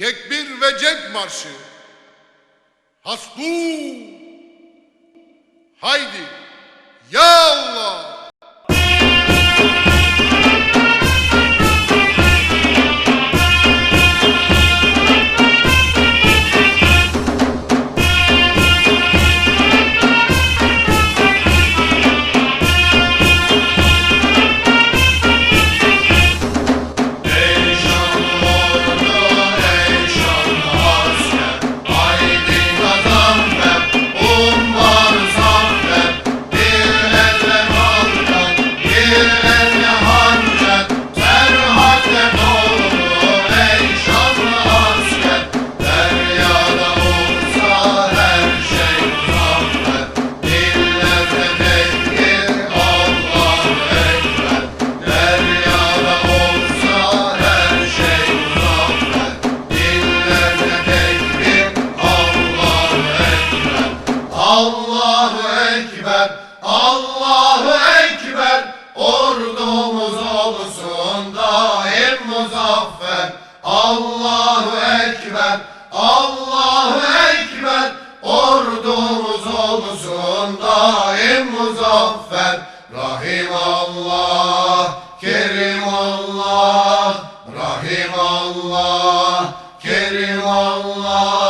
Tekbir ve cenk marşı. Hasbu. Haydi. Allahu Ekber, Allahu Ekber. Ordumuz olsun daim muzaffer. Allahu Ekber, Allahu Ekber. Ordumuz olsun daim muzaffer. Rahim Allah, Kerim Allah Rahim Allah, Kerim Allah